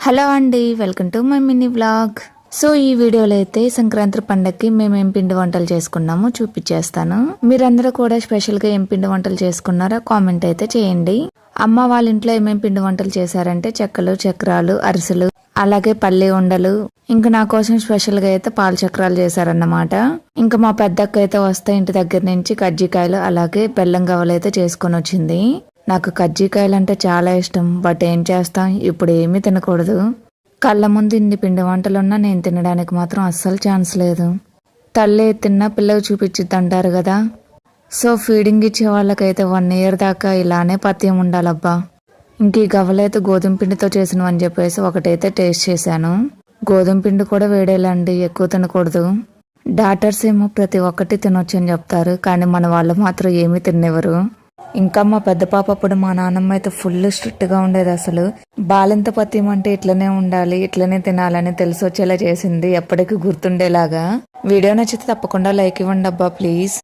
Hello అండి welcome to my mini blog so ఈ వీడియోలో అయితే సంక్రాంతి పండగకి మేము ఏం పిండి వంటలు చేసుకున్నామో చూపించేస్తాను మీరందరూ కూడా స్పెషల్గా ఏం పిండి వంటలు చేసుకున్నారో కామెంట్ అయితే చేయండి. అమ్మ వాళ్ళ ఇంట్లో ఏమేం పిండి వంటలు చేశారంటే చెక్కలు చక్రాలు అరిసెలు అలాగే పల్లి ఉండలు. ఇంకా నా కోసం స్పెషల్గా అయితే పాల చక్రాలు చేశారన్నమాట. ఇంకా మా పెద్దక్క అయితే వస్తే ఇంటి దగ్గర నుంచి కజ్జికాయలు అలాగే బెల్లం గవ్వలు అయితే చేసుకొని వచ్చింది. నాకు కజ్జికాయలు అంటే చాలా ఇష్టం. బట్ ఏం చేస్తాం? ఇప్పుడు ఏమీ తినకూడదు. కళ్ళ ముందు ఇన్ని పిండి వంటలున్నా నేను తినడానికి మాత్రం అస్సలు ఛాన్స్ లేదు. తల్లి తిన్న పిల్లకి చూపించిద్ది అంటారు కదా. సో ఫీడింగ్ ఇచ్చే వాళ్ళకైతే వన్ ఇయర్ దాకా ఇలానే పత్యం ఉండాలబ్బా. ఇంక ఈ గవ్వలైతే గోధుమ పిండితో చేసినవి అని చెప్పేసి ఒకటైతే టేస్ట్ చేశాను. గోధుమ పిండి కూడా వేడేలండి ఎక్కువ తినకూడదు. డాక్టర్స్ ఏమో ప్రతి ఒక్కటి తినొచ్చు అని చెప్తారు కానీ మన వాళ్ళు మాత్రం ఏమీ తినేవారు ఇంకా మా పెద్ద పాప అప్పుడు మా నాన్నమ్మ అయితే ఫుల్ స్ట్రిక్ట్గా ఉండేది అసలు. బాలింత పత్యం అంటే ఇట్లనే ఉండాలి ఇట్లనే తినాలని తెలిసి వచ్చేలా చేసింది ఎప్పటికీ గుర్తుండేలాగా. వీడియో నచ్చితే తప్పకుండా లైక్ ఇవ్వండి అబ్బా ప్లీజ్